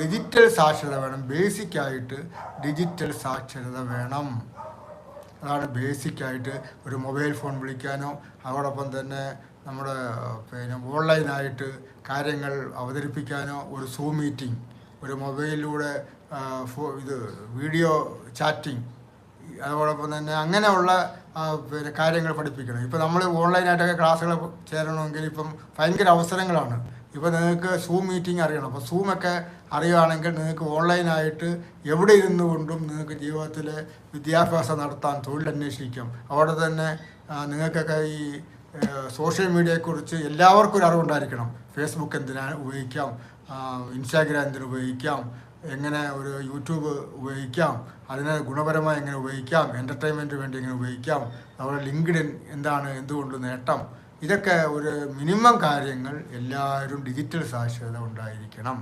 Digital സാക്ഷരത വേണം. ബേസിക്കായിട്ട് ഡിജിറ്റൽ സാക്ഷരത വേണം. അതാണ് ബേസിക്കായിട്ട് ഒരു മൊബൈൽ ഫോൺ വിളിക്കാനോ അതോടൊപ്പം തന്നെ നമ്മുടെ പിന്നെ ഓൺലൈനായിട്ട് കാര്യങ്ങൾ അവതരിപ്പിക്കാനോ ഒരു സൂം മീറ്റിംഗ് ഒരു മൊബൈലിലൂടെ ഇത് വീഡിയോ ചാറ്റിംഗ് അതോടൊപ്പം തന്നെ അങ്ങനെയുള്ള പിന്നെ കാര്യങ്ങൾ പഠിപ്പിക്കണം. ഇപ്പോൾ നമ്മൾ ഓൺലൈനായിട്ടൊക്കെ ക്ലാസ്സുകൾ ചേരണമെങ്കിൽ ഇപ്പം ഭയങ്കര അവസരങ്ങളാണ്. ഇപ്പോൾ നിങ്ങൾക്ക് സൂം മീറ്റിംഗ് അറിയണം. അപ്പോൾ സൂമൊക്കെ അറിയുകയാണെങ്കിൽ നിങ്ങൾക്ക് ഓൺലൈനായിട്ട് എവിടെ ഇരുന്നു കൊണ്ടും നിങ്ങൾക്ക് ജീവിതത്തിൽ വിദ്യാഭ്യാസം നടത്താൻ തൊഴിൽ അന്വേഷിക്കാം. അവിടെ തന്നെ നിങ്ങൾക്കൊക്കെ ഈ സോഷ്യൽ മീഡിയയെക്കുറിച്ച് എല്ലാവർക്കും ഒരു അറിവുണ്ടായിരിക്കണം. ഫേസ്ബുക്ക് എന്തിനാ ഉപയോഗിക്കാം? ഇൻസ്റ്റാഗ്രാം എന്തിനു ഉപയോഗിക്കാം? എങ്ങനെ ഒരു യൂട്യൂബ് ഉപയോഗിക്കാം? അതിനെ ഗുണപരമായി എങ്ങനെ ഉപയോഗിക്കാം? എന്റർടൈൻമെന്റ് വേണ്ടി എങ്ങനെ ഉപയോഗിക്കാം? അതുപോലെ ലിങ്ക്ഡിൻ എന്താണ്? എന്തുകൊണ്ട് നേട്ടം? ഇതൊക്കെ ഒരു മിനിമം കാര്യങ്ങൾ എല്ലാവരും ഡിജിറ്റൽ സാക്ഷരത ഉണ്ടായിരിക്കണം.